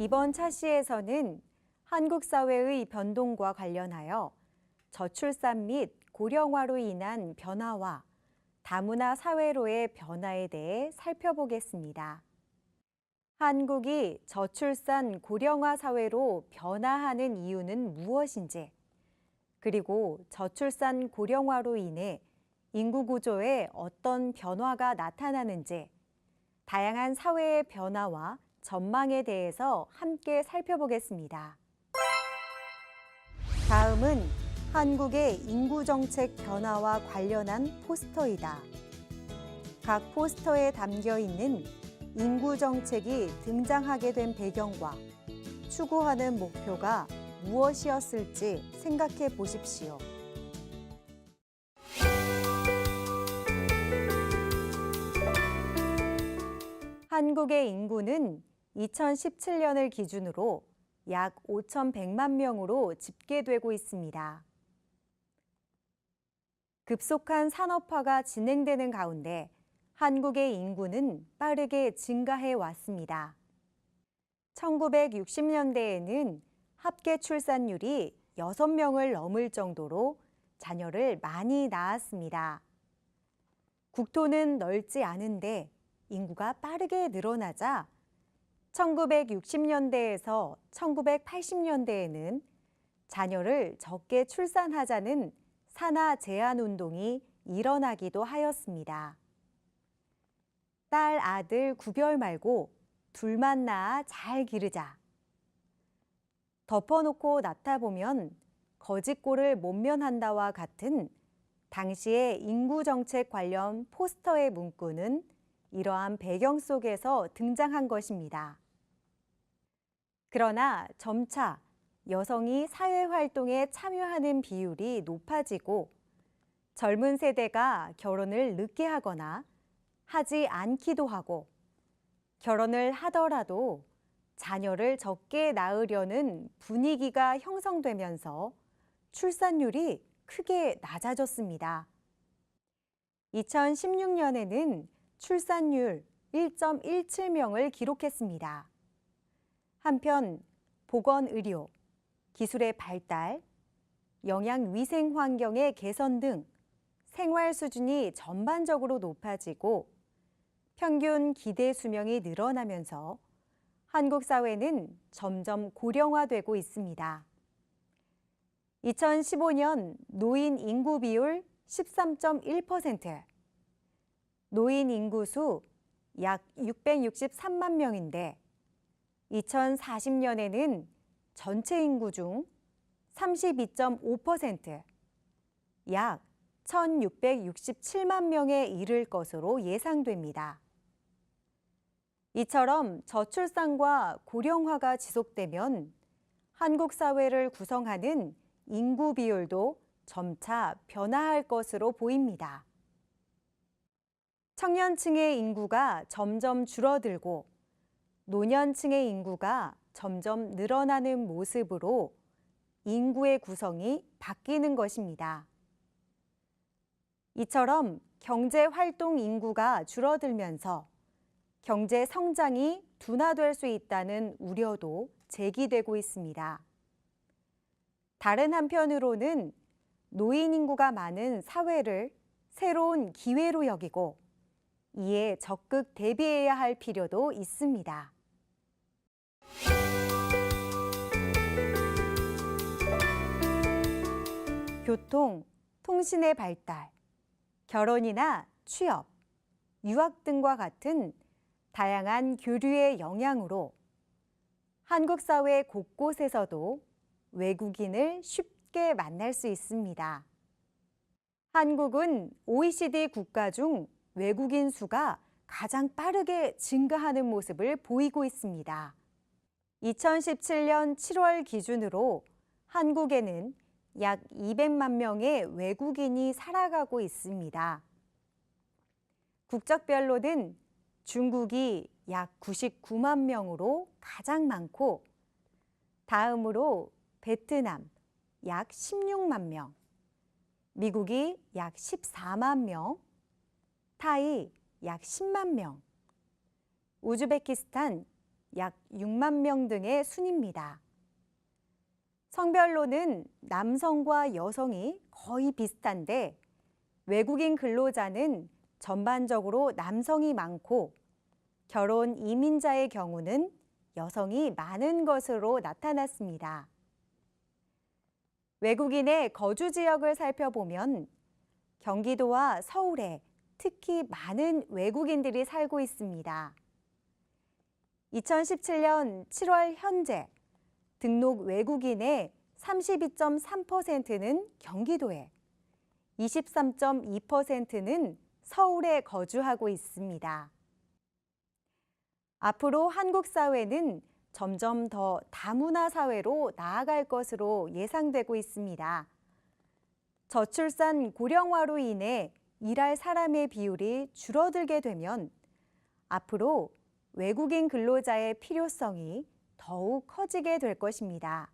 이번 차시에서는 한국 사회의 변동과 관련하여 저출산 및 고령화로 인한 변화와 다문화 사회로의 변화에 대해 살펴보겠습니다. 한국이 저출산 고령화 사회로 변화하는 이유는 무엇인지, 그리고 저출산 고령화로 인해 인구 구조에 어떤 변화가 나타나는지, 다양한 사회의 변화와 전망에 대해서 함께 살펴보겠습니다. 다음은 한국의 인구 정책 변화와 관련한 포스터이다. 각 포스터에 담겨 있는 인구 정책이 등장하게 된 배경과 추구하는 목표가 무엇이었을지 생각해 보십시오. 한국의 인구는 2017년을 기준으로 약 5,100만 명으로 집계되고 있습니다. 급속한 산업화가 진행되는 가운데 한국의 인구는 빠르게 증가해 왔습니다. 1960년대에는 합계 출산율이 6명을 넘을 정도로 자녀를 많이 낳았습니다. 국토는 넓지 않은데 인구가 빠르게 늘어나자 1960년대에서 1980년대에는 자녀를 적게 출산하자는 산하 제한 운동이 일어나기도 하였습니다. 딸, 아들 구별 말고 둘만 낳아 잘 기르자. 덮어놓고 낳다 보면 거짓골을 못 면한다와 같은 당시의 인구 정책 관련 포스터의 문구는 이러한 배경 속에서 등장한 것입니다. 그러나 점차 여성이 사회 활동에 참여하는 비율이 높아지고 젊은 세대가 결혼을 늦게 하거나 하지 않기도 하고 결혼을 하더라도 자녀를 적게 낳으려는 분위기가 형성되면서 출산율이 크게 낮아졌습니다. 2016년에는 출산율 1.17명을 기록했습니다. 한편 보건의료, 기술의 발달, 영양 위생 환경의 개선 등 생활 수준이 전반적으로 높아지고 평균 기대 수명이 늘어나면서 한국 사회는 점점 고령화되고 있습니다. 2015년 노인 인구 비율 13.1%, 노인 인구 수 약 663만 명인데 2040년에는 전체 인구 중 32.5%, 약 1,667만 명에 이를 것으로 예상됩니다. 이처럼 저출산과 고령화가 지속되면 한국 사회를 구성하는 인구 비율도 점차 변화할 것으로 보입니다. 청년층의 인구가 점점 줄어들고 노년층의 인구가 점점 늘어나는 모습으로 인구의 구성이 바뀌는 것입니다. 이처럼 경제 활동 인구가 줄어들면서 경제 성장이 둔화될 수 있다는 우려도 제기되고 있습니다. 다른 한편으로는 노인 인구가 많은 사회를 새로운 기회로 여기고 이에 적극 대비해야 할 필요도 있습니다. 교통, 통신의 발달, 결혼이나 취업, 유학 등과 같은 다양한 교류의 영향으로 한국 사회 곳곳에서도 외국인을 쉽게 만날 수 있습니다. 한국은 OECD 국가 중 외국인 수가 가장 빠르게 증가하는 모습을 보이고 있습니다. 2017년 7월 기준으로 한국에는 약 200만 명의 외국인이 살아가고 있습니다. 국적별로는 중국이 약 99만 명으로 가장 많고 다음으로 베트남 약 16만 명, 미국이 약 14만 명, 타이 약 10만 명, 우즈베키스탄 약 6만 명 등의 순입니다. 성별로는 남성과 여성이 거의 비슷한데 외국인 근로자는 전반적으로 남성이 많고 결혼 이민자의 경우는 여성이 많은 것으로 나타났습니다. 외국인의 거주 지역을 살펴보면 경기도와 서울에 특히 많은 외국인들이 살고 있습니다. 2017년 7월 현재 등록 외국인의 32.3%는 경기도에, 23.2%는 서울에 거주하고 있습니다. 앞으로 한국 사회는 점점 더 다문화 사회로 나아갈 것으로 예상되고 있습니다. 저출산 고령화로 인해 일할 사람의 비율이 줄어들게 되면 앞으로 외국인 근로자의 필요성이 더욱 커지게 될 것입니다.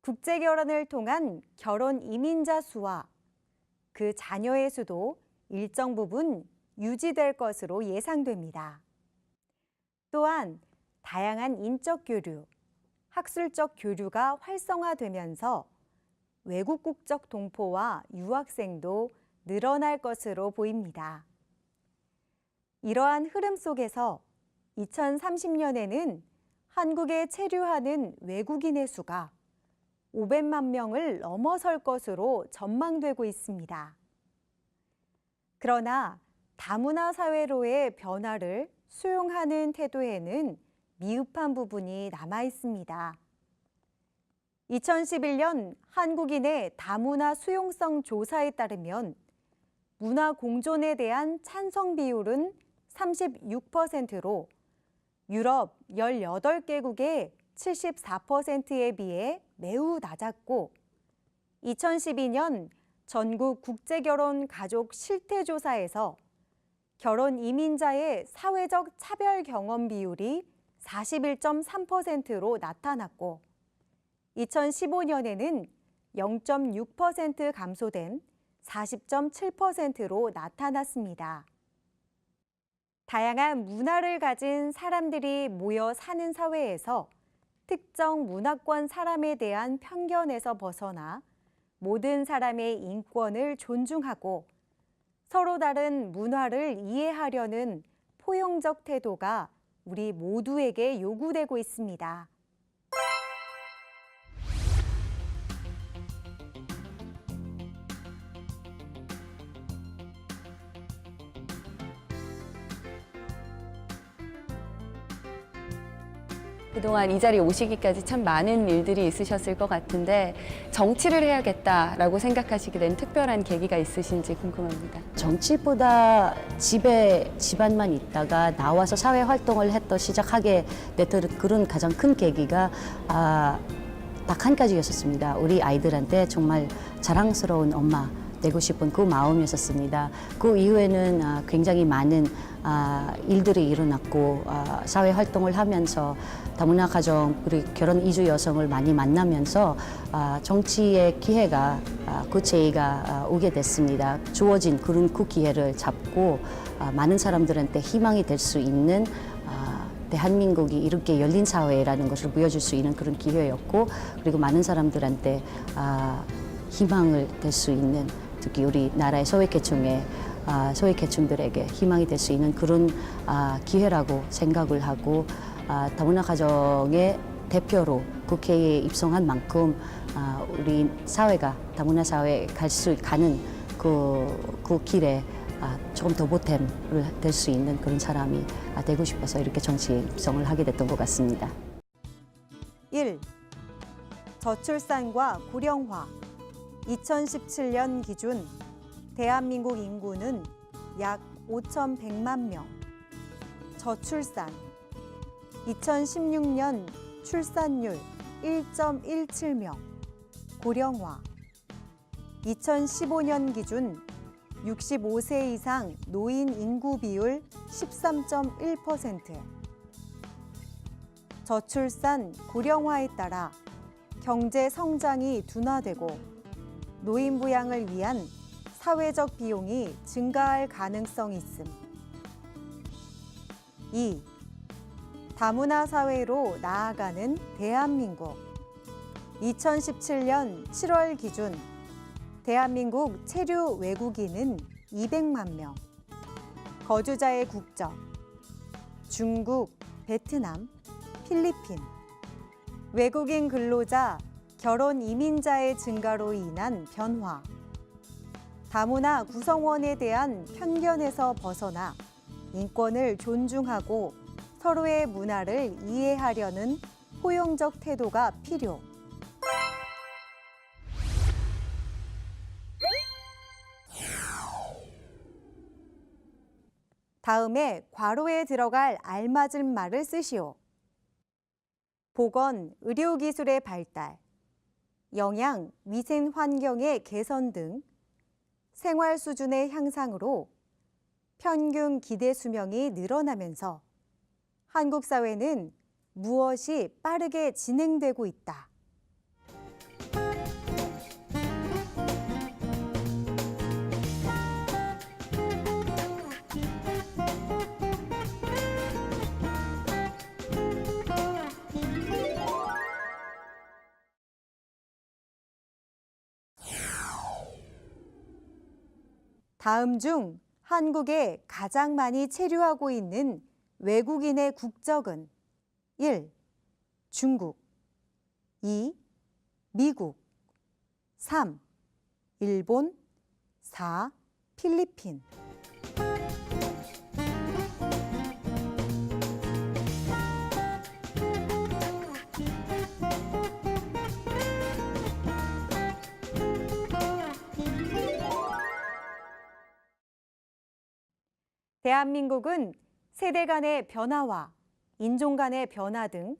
국제 결혼을 통한 결혼 이민자 수와 그 자녀의 수도 일정 부분 유지될 것으로 예상됩니다. 또한 다양한 인적 교류, 학술적 교류가 활성화되면서 외국 국적 동포와 유학생도 늘어날 것으로 보입니다. 이러한 흐름 속에서 2030년에는 한국에 체류하는 외국인의 수가 500만 명을 넘어설 것으로 전망되고 있습니다. 그러나 다문화 사회로의 변화를 수용하는 태도에는 미흡한 부분이 남아 있습니다. 2011년 한국인의 다문화 수용성 조사에 따르면 문화 공존에 대한 찬성 비율은 36%로 유럽 18개국의 74%에 비해 매우 낮았고 2012년 전국 국제결혼 가족 실태조사에서 결혼 이민자의 사회적 차별 경험 비율이 41.3%로 나타났고 2015년에는 0.6% 감소된 40.7%로 나타났습니다. 다양한 문화를 가진 사람들이 모여 사는 사회에서 특정 문화권 사람에 대한 편견에서 벗어나 모든 사람의 인권을 존중하고 서로 다른 문화를 이해하려는 포용적 태도가 우리 모두에게 요구되고 있습니다. 그동안 이 자리에 오시기까지 참 많은 일들이 있으셨을 것 같은데 정치를 해야겠다라고 생각하시게 된 특별한 계기가 있으신지 궁금합니다. 정치보다 집에 집안만 있다가 나와서 사회 활동을 했던 시작하게 됐던 그런 가장 큰 계기가 아, 딱 한 가지였었습니다. 우리 아이들한테 정말 자랑스러운 엄마 되고 싶은 그 마음이었었습니다. 그 이후에는 아, 굉장히 많은 아, 일들이 일어났고 아, 사회 활동을 하면서 다문화 가정 그리고 결혼 이주 여성을 많이 만나면서 아, 정치의 기회가 아, 그 제의가 아, 오게 됐습니다. 주어진 그런 그 기회를 잡고 아, 많은 사람들한테 희망이 될 수 있는 아, 대한민국이 이렇게 열린 사회라는 것을 보여줄 수 있는 그런 기회였고 그리고 많은 사람들한테 아, 희망을 될 수 있는 특히 우리 나라의 소외계층의 아, 소외계층들에게 희망이 될 수 있는 그런 아, 기회라고 생각을 하고 아, 다문화 가정의 대표로 국회에 입성한 만큼 아, 우리 사회가 다문화 사회에 갈 수 가는 그, 그 길에 아, 조금 더 보탬을 될 수 있는 그런 사람이 아, 되고 싶어서 이렇게 정치에 입성을 하게 됐던 것 같습니다. 1. 저출산과 고령화 2017년 기준 대한민국 인구는 약 5,100만 명. 저출산 2016년 출산율 1.17명. 고령화 2015년 기준 65세 이상 노인 인구 비율 13.1%. 저출산, 고령화에 따라 경제 성장이 둔화되고 노인 부양을 위한 사회적 비용이 증가할 가능성이 있음. 2. 다문화 사회로 나아가는 대한민국. 2017년 7월 기준 대한민국 체류 외국인은 200만 명. 거주자의 국적 중국, 베트남, 필리핀. 외국인 근로자, 결혼 이민자의 증가로 인한 변화. 다문화 구성원에 대한 편견에서 벗어나 인권을 존중하고 서로의 문화를 이해하려는 포용적 태도가 필요. 다음에 괄호에 들어갈 알맞은 말을 쓰시오. 보건, 의료기술의 발달, 영양, 위생 환경의 개선 등 생활 수준의 향상으로 평균 기대 수명이 늘어나면서 한국 사회는 무엇이 빠르게 진행되고 있다. 다음 중 한국에 가장 많이 체류하고 있는 외국인의 국적은 1. 중국 2. 미국 3. 일본 4. 필리핀 대한민국은 세대 간의 변화와 인종 간의 변화 등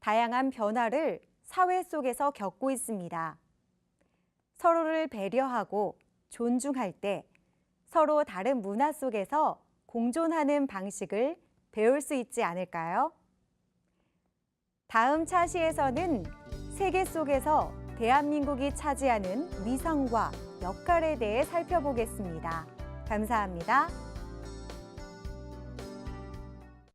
다양한 변화를 사회 속에서 겪고 있습니다. 서로를 배려하고 존중할 때 서로 다른 문화 속에서 공존하는 방식을 배울 수 있지 않을까요? 다음 차시에서는 세계 속에서 대한민국이 차지하는 위상과 역할에 대해 살펴보겠습니다. 감사합니다.